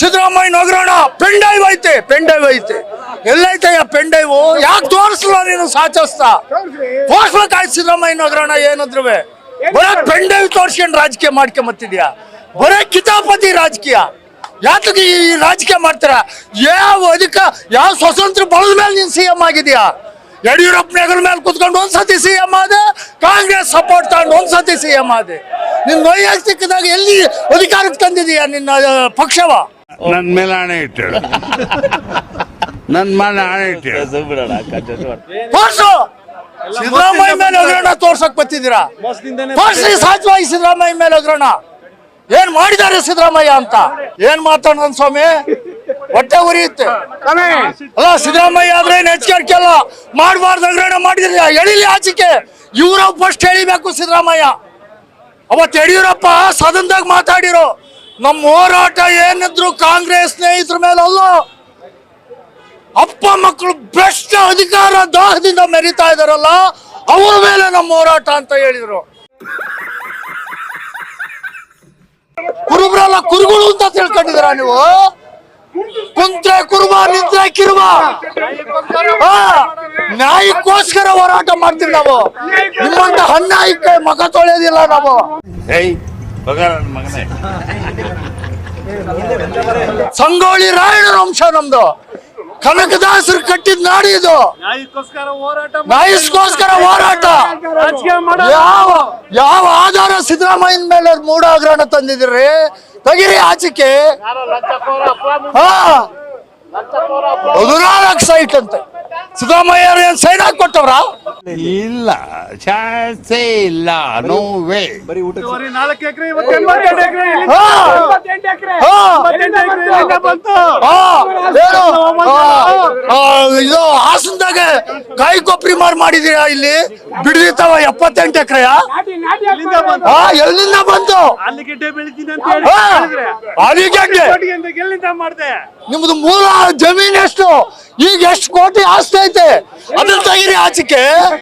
ಸಿದ್ದರಾಮಯ್ಯ ನಗರೋಣ ಪೆಂಡೈವ್ ಐತೆ ಪೆಂಡೈವ್ ಐತೆ. ಎಲ್ಲೈತೆ ಯಾ ಡ್ರೈವ್ ಯಾಕೆ ತೋರಿಸಲ್ಲ ನೀನು ಸಾಚಸ್ತಾ ತೋರ್ಸ್ಬೇಕಾಯ್ತು ಸಿದ್ದರಾಮಯ್ಯ ನಗರೋಣ ಏನಾದ್ರು ಬರೋ ಪೆನ್ ತೋರಿಸ್ಕೊಂಡು ತೋರ್ಸ್ಕೊಂಡು ರಾಜಕೀಯ ಮಾಡ್ಕೊಂಬತ್ತಿದ್ಯಾ ಬರೇ ಕಿತಾಪತಿ ರಾಜಕೀಯ. ಯಾತಕ್ಕೆ ಈ ರಾಜಕೀಯ ಮಾಡ್ತಾರ? ಯಾವ ಅದಕ್ಕೆ ಯಾವ ಸ್ವತಂತ್ರ ಬಳದ ಮೇಲೆ ನೀನು ಸಿ ಎಂ ಆಗಿದ್ಯಾ? ಯಡಿಯೂರಪ್ಪನ ಮೇಲೆ ಕುತ್ಕೊಂಡು ಒಂದ್ಸತಿ ಸಿ ಎಂ ಆದ, ಕಾಂಗ್ರೆಸ್ ಸಪೋರ್ಟ್ ತಗೊಂಡು ಒಂದ್ಸತಿ ಸಿ ಎಂ ಆದೆ. ನಿನ್ ವೈಯಕ್ತಿಕದಾಗ ಎಲ್ಲಿ ಅಧಿಕಾರಕ್ಕೆ ತಂದಿದೀಯ ನಿನ್ನ ಪಕ್ಷವ? ನನ್ ಮೇಲೆ ಹಣೆ ಇಟ್ಟು ನನ್ ಮೇಲೆ ಹಣೆ ಇಟ್ಟು ತೋರ್ಸು ಸಿದ್ದರಾಮಯ್ಯ ಮೇಲೆ ಹೋಗೋಣ ತೋರ್ಸಕ್ ಬರ್ತಿದ್ದೀರಾ? ತೋರ್ಸಿ ಸಿದ್ದರಾಮಯ್ಯ ಮೇಲೆ ಹೋಗೋಣ ಏನ್ ಮಾಡಿದಾರೆ ಸಿದ್ದರಾಮಯ್ಯ ಅಂತ? ಏನ್ ಮಾತಾಡೋಣ ಸ್ವಾಮಿ? ಹೊಟ್ಟೆ ಉರಿಯುತ್ತೆ. ಅಲ್ಲ ಸಿದ್ದರಾಮಯ್ಯ ಆದ್ರೆ ನೆಚ್ಚಿಕೆಲ್ಲ ಮಾಡಬಾರ್ದು ಅಗ್ರಹಣ ಮಾಡಿದ್ರೆ ಎಳಿಲಿ ಆಚಿಕೆ ಇವ್ರ ಫಸ್ಟ್ ಎಳಿಬೇಕು ಸಿದ್ದರಾಮಯ್ಯ. ಅವತ್ತು ಯಡಿಯೂರಪ್ಪ ಸದನದಾಗ ಮಾತಾಡಿರೋ ನಮ್ಮ ಹೋರಾಟ ಏನಿದ್ರು ಕಾಂಗ್ರೆಸ್ ಸ್ನೇಹಿತರ ಮೇಲೆ ಅಲ್ಲ ಅಪ್ಪ ಮಕ್ಕಳು ಭ್ರಷ್ಟ ಅಧಿಕಾರ ದಾಹದಿಂದ ಮೆರಿತಾ ಇದಾರಲ್ಲ, ಅವ್ರ ಮೇಲೆ ನಮ್ಮ ಹೋರಾಟ ಅಂತ ಹೇಳಿದ್ರು. ಕುರುಬ್ರಲ್ಲ ಕುರುಗಳು ಅಂತ ತಿಳ್ಕೊಂಡಿದ್ರ ನೀವು? ಕುಂತ್ರೆ ಕುರುಬ ನಿಂತ್ರೆ ಕಿರುಬ. ನ್ಯಾಯಕ್ಕೋಸ್ಕರ ಹೋರಾಟ ಮಾಡ್ತೀವಿ ನಾವು. ನಿಮ್ಮಂತ ಕೈ ಮಗ ತೊಳೆಯೋದಿಲ್ಲ ನಾವು. ಏಯ್ ರಾಯಣರ ವಂಶ ನಮ್ದು. ಕನಕದಾಸರು ಕಟ್ಟಿದ ನಾಡಿ ಇದು. ನಾಯಿಸ್ಕೋಸ್ಕರ ಹೋರಾಟ ನ್ಯಾಯಕ್ಕೋಸ್ಕರ ಹೋರಾಟ. ರಾಜಕೀಯ ಮಾಡೋ ಯಾವ ಯಾವ ಆಧಾರ ಸಿದ್ದರಾಮಯ್ಯನ ಮೇಲೆ ಮೂಡಾಗ್ರಹಣ ತಂದಿದ್ರಿ ತಗಿರಿ ಆಚಿಕೆ ಹಾ. ಹದಿನಾಲ್ಕು ಸೈಟ್ ಅಂತೆ. ಸಿದ್ದರಾಮಯ್ಯ ಏನ್ ಸೈನ್ ಹಾಕಿ ಕೊಟ್ಟವ್ರ? ಇಲ್ಲ ಚಾನ್ಸೇ ಇಲ್ಲ ನೋ ವೇ ಬರೀ ಊಟ ಇದು. ಹಾಸನದಾಗ ಕಾಯಿ ಕೊಬ್ಬರಿ ಮಾರ್ ಮಾಡಿದೀರಾ ಇಲ್ಲಿ? ಬಿಡದಿತ್ತವ ಎಪ್ಪತ್ತೆಂಟು ಎಕರೆಯ? ಎಲ್ಲಿಂದ ಬಂತು? ಅಲ್ಲಿಗೆ ನಿಮ್ದು ಮೂಲ ಜಮೀನ್ ಎಷ್ಟು? ಈಗ ಎಷ್ಟು ಕೋಟಿ ಆಸ್ತಿ ಐತೆ? ಅದನ್ನ ತೆಗಿರಿ ಆಚೆಗೆ